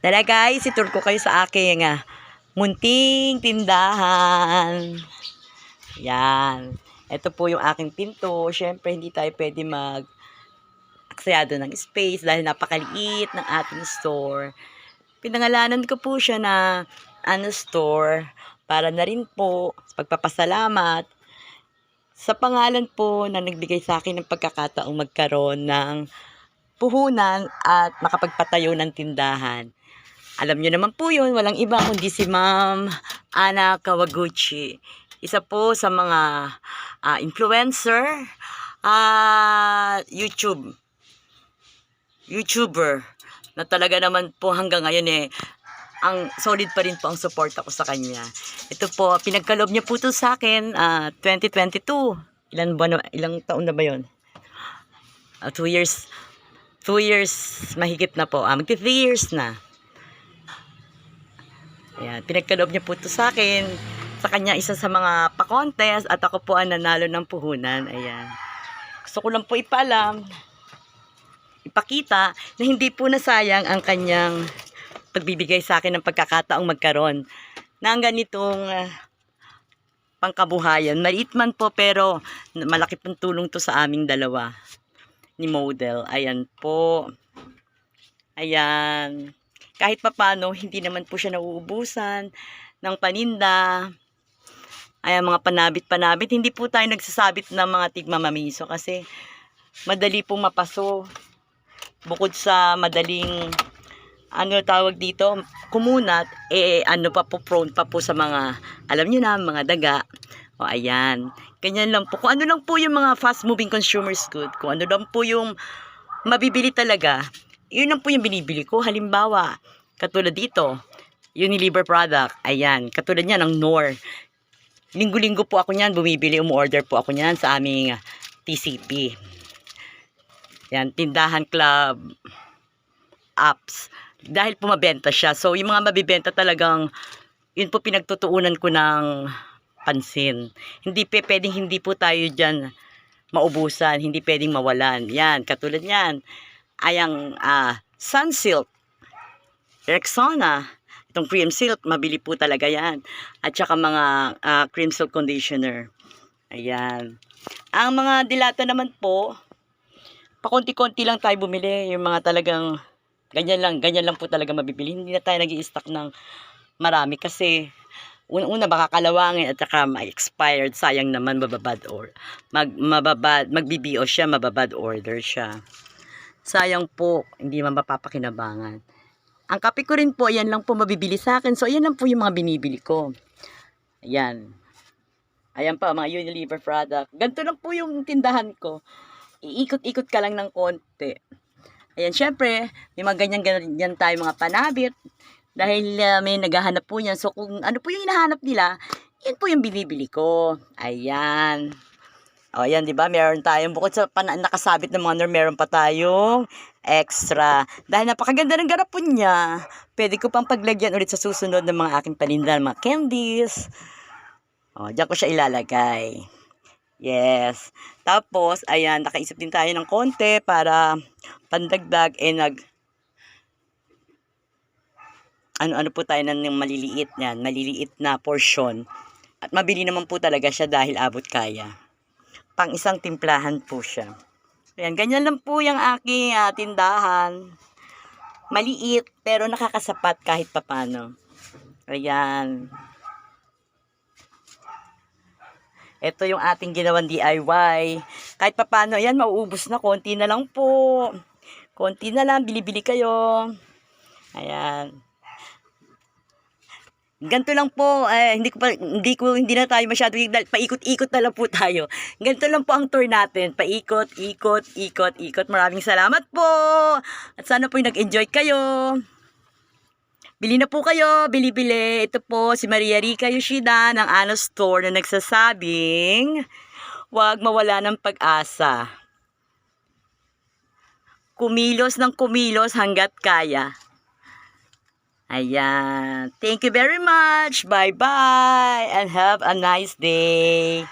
Tara guys, itur ko kayo sa aking ah, munting tindahan. Yan. Ito po yung aking pinto. Siyempre, hindi tayo pwede mag aksayado ng space dahil napakaliit ng ating store. Pinangalanan ko po siya na ano store para na rin po sa pagpapasalamat sa pangalan po na nagbigay sa akin ng pagkakataong magkaroon ng puhunan at makapagpatayo ng tindahan. Alam nyo naman po yun, walang iba kundi si Ma'am Ana Kawaguchi. Isa po sa mga ah, influencer at YouTube. YouTuber na talaga naman po hanggang ngayon eh ang solid pa rin po ang support ako sa kanya. Ito po, pinagkalob niya po to sa akin ah, 2022. Ilan buwan, ilang taon na ba yon? Ah, two years, two years mahigit na po. Ah, magti three years na. Ayan, pinagkalob niya po to sa akin. Sa kanya isa sa mga pa-contest at ako po ang nanalo ng puhunan. Ayan. Gusto ko lang po ipaalam, ipakita na hindi po nasayang ang kanyang pagbibigay sa akin ng pagkakataong magkaroon ng ganitong ah, pangkabuhayan. Maliit man po pero malaki pong tulong to sa aming dalawa ni model. Ayan po. Ayan. Kahit papano, hindi naman po siya nauubusan ng paninda. Ayan, mga panabit-panabit. Hindi po tayo nagsasabit ng mga tigmamamiso kasi madali pong mapaso. Bukod sa madaling ano tawag dito, kumunat, eh ano pa po, prone pa po sa mga, alam nyo na, mga daga. O ayan, ganyan lang po. Kung ano lang po yung mga fast-moving consumers good, kung ano lang po yung mabibili talaga, yun lang po yung binibili ko. Halimbawa, katulad dito, Unilever product, ayan, katulad niya ng Nor. Linggo-linggo po ako niyan, bumibili, umu-order po ako niyan sa aming TCP. Yan, tindahan club apps dahil pumabenta siya. So, yung mga mabibenta talagang, yun po pinagtutuunan ko ng pansin. Hindi pe, pwedeng hindi po tayo dyan maubusan, hindi pwedeng mawalan. Yan, katulad yan. Ayang ah, Sunsilk, Rexona, itong cream silk, mabili po talaga yan. At saka mga ah, cream silk conditioner. Ayan. Ang mga dilata naman po, pakonti-konti lang tayo bumili. Yung mga talagang Ganyan lang, ganyan lang po talaga mabibili. Hindi na tayo nag stock ng marami kasi una-una baka kalawangin at saka ma-expired. Sayang naman mababad or mag, mababad, magbibiyo siya, mababad order siya. Sayang po, hindi man mapapakinabangan. Ang kape ko rin po, yan lang po mabibili sa akin. So, ayan lang po yung mga binibili ko. Ayan. Ayan pa, mga Unilever product. Ganito lang po yung tindahan ko. Iikot-ikot ka lang ng konti. Ayan, syempre, may mga ganyan, ganyan tayo mga panabit. Dahil uh, may naghahanap po niyan. So, kung ano po yung hinahanap nila, yan po yung binibili ko. Ayan. O, ayan, di ba? Meron tayong, bukod sa pana- nakasabit ng mga nor, meron pa tayong extra. Dahil napakaganda ng garapon niya, pwede ko pang paglagyan ulit sa susunod ng mga aking paninda, mga candies. O, diyan ko siya ilalagay. Yes. Tapos, ayan, nakaisip din tayo ng konti para pandagdag eh nag ano-ano po tayo ng maliliit yan, maliliit na portion. At mabili naman po talaga siya dahil abot kaya. Pang isang timplahan po siya. Ayan, ganyan lang po yung aking ah, tindahan. Maliit, pero nakakasapat kahit papano. Ayan. Ito yung ating ginawang DIY. Kahit papano, ayan, mauubos na. Konti na lang po. Konti na lang, bili-bili kayo. Ayan. Ganito lang po, eh, hindi ko pa, hindi ko, hindi na tayo masyado, paikot-ikot na lang po tayo. Ganito lang po ang tour natin. Paikot, ikot, ikot, ikot. Maraming salamat po. At sana po nag-enjoy kayo. Bili na po kayo, bili-bili. Ito po si Maria Rica Yoshida ng Ano Store na nagsasabing, huwag mawala ng pag-asa. Kumilos ng kumilos hanggat kaya. Ayan. Thank you very much. Bye-bye. And have a nice day.